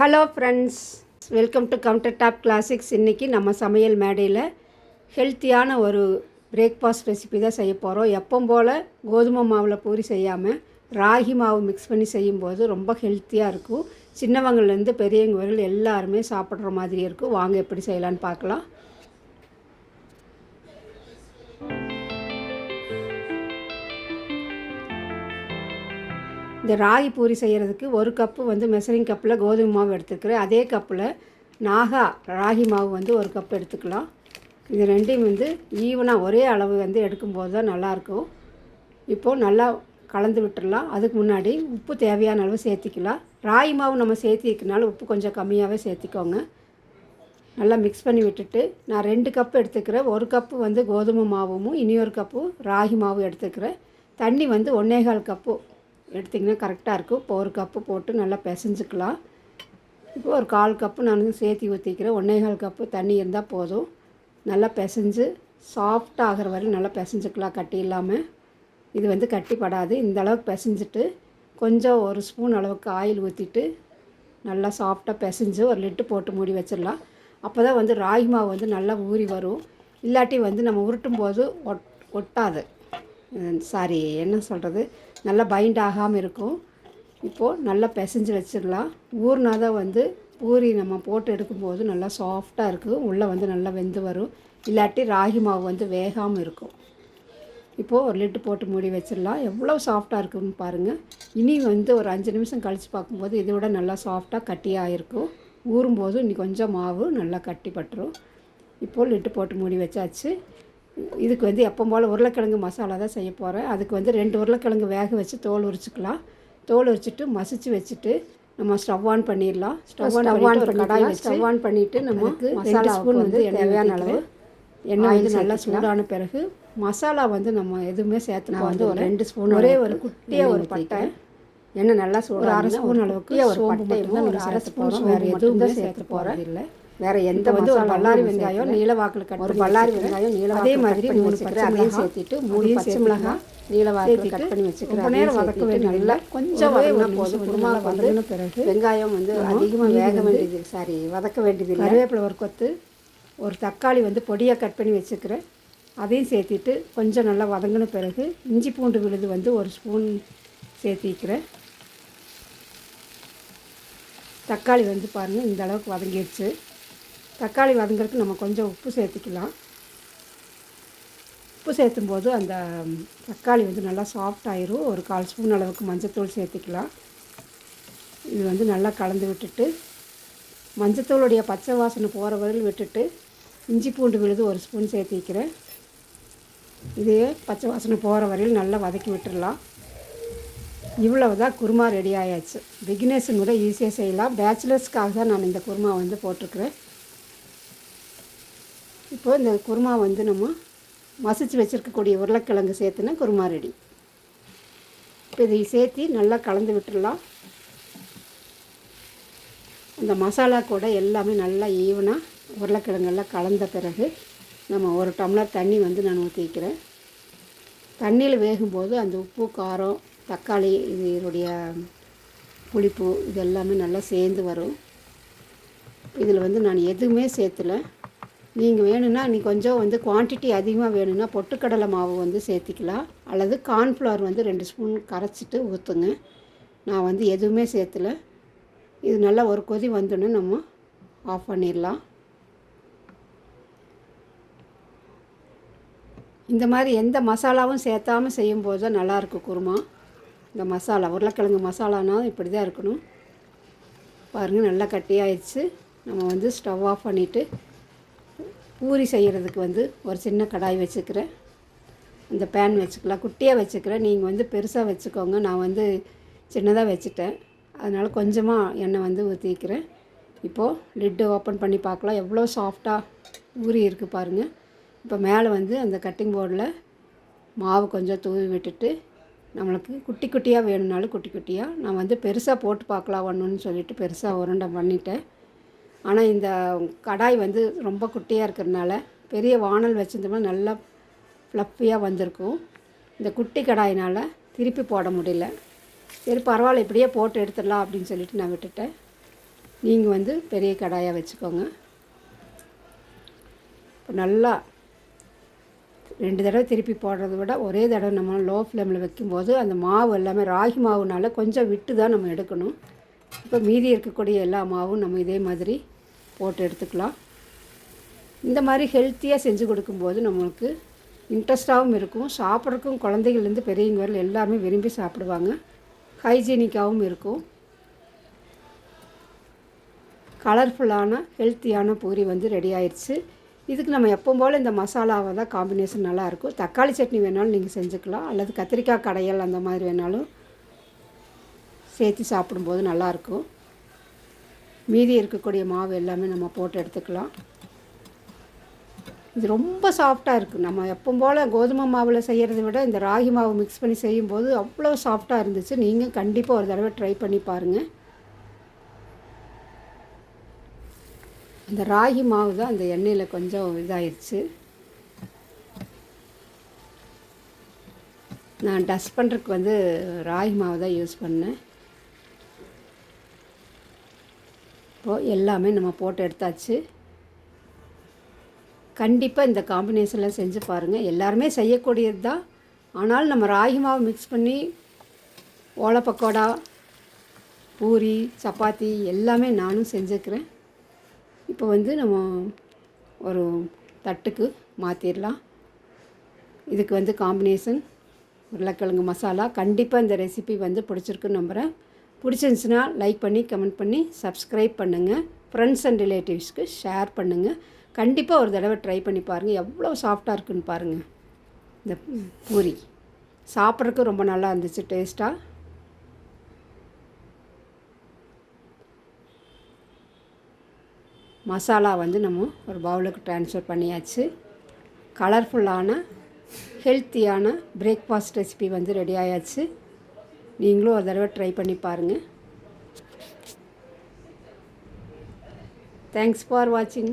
Hello friends welcome to counter top classics இன்றைக்கி நம்ம சமையல் மேடையில் ஹெல்த்தியான ஒரு பிரேக்ஃபாஸ்ட் ரெசிபி தான் செய்ய போகிறோம் எப்பவும் போல் கோதுமை மாவில் பூரி செய்யாமல் ராகி மாவு மிக்ஸ் பண்ணி செய்யும்போது ரொம்ப ஹெல்த்தியாக இருக்கும். சின்னவங்கள்லேருந்து பெரியவங்க வரையில் எல்லாருமே சாப்பிட்ற மாதிரி இருக்கும். வாங்க எப்படி செய்யலான்னு பார்க்கலாம். இந்த ராகி பூரி செய்கிறதுக்கு ஒரு கப்பு வந்து மெசரிங் கப்பில் கோதுமை மாவு எடுத்துக்கிறேன். அதே கப்பில் நாகா ராகி மாவு வந்து ஒரு கப் எடுத்துக்கலாம். இது ரெண்டையும் வந்து ஈவனாக ஒரே அளவு வந்து எடுக்கும்போது தான் நல்லாயிருக்கும் இப்போது நல்லா கலந்து விட்டுடலாம் அதுக்கு முன்னாடி உப்பு தேவையான அளவு சேர்த்திக்கலாம். ராகி மாவு நம்ம சேர்த்திக்கனால உப்பு கொஞ்சம் கம்மியாகவே சேர்த்திக்கோங்க. நல்லா மிக்ஸ் பண்ணி விட்டுட்டு நான் ரெண்டு கப் எடுத்துக்கிறேன். ஒரு கப்பு வந்து கோதுமை மாவும் இனி ஒரு கப்பு ராகி மாவு எடுத்துக்கிறேன். தண்ணி வந்து ஒன்றேகால் கப்பு எடுத்திங்கன்னா கரெக்டாக இருக்கும். இப்போ ஒரு கப்பு போட்டு நல்லா பிசைஞ்சுக்கலாம். இப்போ ஒரு கால் கப்பு நான் சேர்த்தி ஊற்றிக்கிறேன் ஒன்றேகால் கப்பு தண்ணி இருந்தால் போதும். நல்லா பிசைஞ்சு சாஃப்டாக ஆகிற வரையும் நல்லா பிசைஞ்சுக்கலாம். கட்டி இல்லாமல் இது வந்து கட்டிப்படாது. இந்த அளவுக்கு பிசைஞ்சிட்டு கொஞ்சம் ஒரு ஸ்பூன் அளவுக்கு ஆயில் ஊற்றிட்டு நல்லா சாஃப்டாக பிசைஞ்சு ஒரு லிட்டு போட்டு மூடி வச்சிடலாம். அப்போ தான் வந்து ராகி மாவு வந்து நல்லா ஊறி வரும். இல்லாட்டி வந்து நம்ம உருட்டும் போது ஒட் ஒட்டாது. சாரி என்ன சொல்கிறது நல்லா பைண்ட் ஆகாமல் இருக்கும். இப்போது நல்லா பிசைஞ்சு வச்சிடலாம். ஊறினா தான் வந்து பூரி நம்ம போட்டு எடுக்கும்போது நல்லா சாஃப்டாக இருக்கும் உள்ளே வந்து நல்லா வெந்து வரும். இல்லாட்டி ராகி மாவு வந்து வேகாமல் இருக்கும். இப்போது ஒரு லிட்டு போட்டு மூடி வச்சிடலாம். எவ்வளோ சாஃப்டாக இருக்குன்னு பாருங்கள் இனி வந்து ஒரு அஞ்சு நிமிஷம் கழித்து பார்க்கும்போது இதை விட நல்லா சாஃப்டாக கட்டியாக இருக்கும். ஊறும்போது இன்னி கொஞ்சம் மாவு நல்லா கட்டி பட்டுரும். இப்போது லிட்டு போட்டு மூடி வச்சாச்சு. இதுக்கு வந்து எப்போ போல் உருளைக்கிழங்கு மசாலா தான் செய்ய போகிறேன் அதுக்கு வந்து ரெண்டு உருளைக்கிழங்கு வேக வச்சு தோல் உரிச்சிக்கலாம். தோல் உரிச்சிட்டு மசிச்சு வச்சுட்டு நம்ம ஸ்டவ் ஆன் பண்ணிடலாம். ஸ்டவ் ஆன் ஆன் பண்ணி கடாய் ஸ்டவ் ஆன் பண்ணிவிட்டு நமக்கு மசாலா ஸ்பூன் வந்து தேவையான அளவு எண்ணெய் வந்து நல்லா சூடான பிறகு மசாலா வந்து நம்ம எதுவுமே சேர்த்து வந்து ஒரு ரெண்டு ஸ்பூன் ஒரே ஒரு குட்டியாக ஒரு பட்டை. எண்ணெய் நல்லா சூடு அரை ஸ்பூன் அளவுக்கு ஒரு பட்டை ஒரு அரை ஸ்பூன் வேறு எதுவுமே சேர்த்து போகிறது இல்லை வேற எந்த வந்து ஒரு பல்லாரி வெங்காயம் நீல வாக்கில் கட் ஒரு பல்லாரி வெங்காயம் நீல அதே மாதிரி மூணு பச்சை அதையும் சேர்த்துட்டு மூணு பச்சை மிளகாய் நீல வாக்கில் கட் பண்ணி வச்சுக்கிறேன். ரொம்ப நேரம் வதக்க வேண்டிய நல்லா கொஞ்சம் வதங்கினா போதும் குருமா வதங்கின பிறகு வெங்காயம் வந்து அதிகமாக வேக வேண்டியது சாரி வதக்க வேண்டியது கருவேப்பிலை ஒரு கொத்து ஒரு தக்காளி வந்து பொடியாக கட் பண்ணி வச்சுக்கிறேன். அதையும் சேர்த்திட்டு கொஞ்சம் நல்லா வதங்கின பிறகு இஞ்சி பூண்டு விழுது வந்து ஒரு ஸ்பூன் சேர்த்திக்கிறேன். தக்காளி வந்து பாருங்கள் இந்த அளவுக்கு வதங்கிடுச்சு தக்காளி வதங்கிறதுக்கு நம்ம கொஞ்சம் உப்பு சேர்த்துக்கலாம். உப்பு சேர்த்தும் போது அந்த தக்காளி வந்து நல்லா சாஃப்ட் ஆயிரும். ஒரு கால் ஸ்பூன் அளவுக்கு மஞ்சத்தூள் சேர்த்துக்கலாம். இது வந்து நல்லா கலந்து விட்டுட்டு மஞ்சத்தூளுடைய பச்சை வாசனை போகிற வரையில் விட்டுட்டு இஞ்சி பூண்டு விழுது ஒரு ஸ்பூன் சேர்த்திக்கிறேன் இதே பச்சை வாசனை போகிற வரையில் நல்லா வதக்கி விட்டுடலாம் இவ்வளவு தான் குருமா ரெடி ஆயாச்சு. பிகினர்ஸும் கூட ஈஸியாக செய்யலாம். பேச்சுலர்ஸ்க்காக தான் நான் இந்த குருமா வந்து போட்டிருக்கிறேன். இப்போ இந்த குருமா வந்து நம்ம மசிச்சு வச்சுருக்கக்கூடிய உருளைக்கிழங்கு சேர்த்துனா குருமா ரெடி. இப்போ இதை சேர்த்து நல்லா கலந்து விட்டுடலாம். அந்த மசாலா கூட எல்லாமே நல்லா ஈவனாக உருளைக்கிழங்கெல்லாம் கலந்த பிறகு நம்ம ஒரு டம்ளர் தண்ணி வந்து நான் ஊற்றிக்கிறேன் தண்ணியில் வேகும்போது அந்த உப்பு காரம் தக்காளி இது இதனுடைய புளிப்பு இது எல்லாமே நல்லா சேர்ந்து வரும். இதில் வந்து நான் எதுவுமே சேர்த்துல நீங்கள் வேணும்னா நீ கொஞ்சம் வந்து குவான்டிட்டி அதிகமாக வேணும்னா பொட்டுக்கடலை மாவு வந்து சேர்த்திக்கலாம். அல்லது கார்ன்ஃப்ளவர் வந்து ரெண்டு ஸ்பூன் கரைச்சிட்டு ஊற்றுங்க நான் வந்து எதுவுமே சேர்த்துல. இது நல்லா ஒரு கொதி வந்தோன்னே நம்ம ஆஃப் பண்ணிடலாம். இந்த மாதிரி எந்த மசாலாவும் சேர்த்தாமல் செய்யும்போது தான் நல்லாயிருக்கும் குருமா. இந்த மசாலா உருளைக்கிழங்கு மசாலானா இப்படி தான் இருக்கணும். பாருங்கள் நல்லா கட்டியாயிடுச்சு. நம்ம வந்து ஸ்டவ் ஆஃப் பண்ணிவிட்டு பூரி செய்கிறதுக்கு வந்து ஒரு சின்ன கடாய் வச்சுக்கிறேன். இந்த பேன் வச்சுக்கலாம். குட்டியாக வச்சுக்கிறேன். நீங்கள் வந்து பெருசாக வச்சுக்கோங்க. நான் வந்து சின்னதாக வச்சுட்டேன். அதனால் கொஞ்சமாக எண்ணெய் வந்து ஊற்றிக்கிறேன் இப்போது லிட்டு ஓப்பன் பண்ணி பார்க்கலாம். எவ்வளோ சாஃப்டாக ஊறி இருக்குது பாருங்கள் இப்போ மேலே வந்து அந்த கட்டிங் போர்டில் மாவு கொஞ்சம் தூவி விட்டுட்டு நம்மளுக்கு குட்டி குட்டியாக வேணும்னாலும் குட்டி குட்டியாக நான் வந்து பெருசாக போட்டு பார்க்கலாம். ஒன்றுன்னு சொல்லிவிட்டு பெருசாக உருண்டை பண்ணிட்டேன். ஆனால் இந்த கடாய் வந்து ரொம்ப குட்டியாக இருக்கிறதுனால பெரிய வானல் வச்சிருந்தோம்னா நல்லா ஃப்ளஃபியாக வந்திருக்கும். இந்த குட்டி கடாயினால் திருப்பி போட முடியல. சரி பரவாயில்ல இப்படியே போட்டு எடுத்துடலாம் அப்படின்னு சொல்லிட்டு நான் விட்டுட்டேன். நீங்கள் வந்து பெரிய கடாயாக வச்சுக்கோங்க. இப்போ நல்லா ரெண்டு தடவை திருப்பி போடுறத விட ஒரே தடவை நம்ம லோ ஃப்ளேமில் வைக்கும்போது அந்த மாவு எல்லாமே ராகி மாவுனால கொஞ்சம் விட்டு தான் நம்ம எடுக்கணும். இப்போ மீதி இருக்கக்கூடிய எல்லா மாவும் நம்ம இதே மாதிரி போட்டு எடுத்துக்கலாம். இந்த மாதிரி ஹெல்த்தியாக செஞ்சு கொடுக்கும்போது நம்மளுக்கு இன்ட்ரெஸ்ட்டாகவும் இருக்கும். சாப்பிட்றதுக்கும் குழந்தைகள்லேருந்து பெரியவங்க வரல எல்லாருமே விரும்பி சாப்பிடுவாங்க. ஹைஜீனிக்காகவும் இருக்கும். கலர்ஃபுல்லான ஹெல்த்தியான பூரி வந்து ரெடி ஆயிடுச்சு இதுக்கு நம்ம எப்பவும் போல் இந்த மசாலாவை தான் காம்பினேஷன் நல்லாயிருக்கும் தக்காளி சட்னி வேணாலும் நீங்கள் செஞ்சுக்கலாம். அல்லது கத்திரிக்காய் கடையல் அந்த மாதிரி வேணாலும் சேர்த்து சாப்பிடும்போது நல்லாயிருக்கும். மீதி இருக்கக்கூடிய மாவு எல்லாமே நம்ம போட்டு எடுத்துக்கலாம். இது ரொம்ப சாஃப்டாக இருக்குது நம்ம எப்பவும் போல் கோதுமை மாவில் செய்கிறத விட இந்த ராகி மாவு மிக்ஸ் பண்ணி செய்யும்போது அவ்வளோ சாஃப்டாக இருந்துச்சு. நீங்கள் கண்டிப்பாக ஒரு தடவை ட்ரை பண்ணி பாருங்கள் அந்த ராகி மாவு தான் அந்த எண்ணெயில் கொஞ்சம் இதாகிடுச்சு நான் டஸ்ட் பண்ணுறதுக்கு வந்து ராகி மாவு தான் யூஸ் பண்ணேன். இப்போது எல்லாமே நம்ம போட்டு எடுத்தாச்சு. கண்டிப்பாக இந்த காம்பினேஷனில் செஞ்சு பாருங்கள் எல்லாருமே செய்யக்கூடியது தான். ஆனால் நம்ம ராகி மாவு மிக்ஸ் பண்ணி ஓலை பக்கோடா பூரி சப்பாத்தி எல்லாமே நானும் செஞ்சுக்கிறேன். இப்போ வந்து நம்ம ஒரு தட்டுக்கு மாற்றிடலாம் இதுக்கு வந்து காம்பினேஷன் உருளைக்கிழங்கு மசாலா கண்டிப்பாக இந்த ரெசிபி வந்து பிடிச்சிருக்குன்னு நம்புகிறேன் பிடிச்சிருந்துச்சுன்னா லைக் பண்ணி கமெண்ட் பண்ணி சப்ஸ்கிரைப் பண்ணுங்கள் ஃப்ரெண்ட்ஸ் அண்ட் ரிலேட்டிவ்ஸ்க்கு ஷேர் பண்ணுங்கள் கண்டிப்பாக ஒரு தடவை ட்ரை பண்ணி பாருங்கள் எவ்வளோ சாஃப்டாக இருக்குன்னு பாருங்கள் இந்த பூரி. சாப்பிட்றதுக்கு ரொம்ப நல்லா இருந்துச்சு டேஸ்ட்டாக மசாலா வந்து நம்ம ஒரு பவுலுக்கு ட்ரான்ஸ்ஃபர் பண்ணியாச்சு. கலர்ஃபுல்லான ஹெல்த்தியான பிரேக்ஃபாஸ்ட் ரெசிபி வந்து ரெடி ஆயாச்சு. நீங்களும் ஒரு தடவை ட்ரை பண்ணி பாருங்கள் தேங்க்ஸ் ஃபார் வாட்சிங்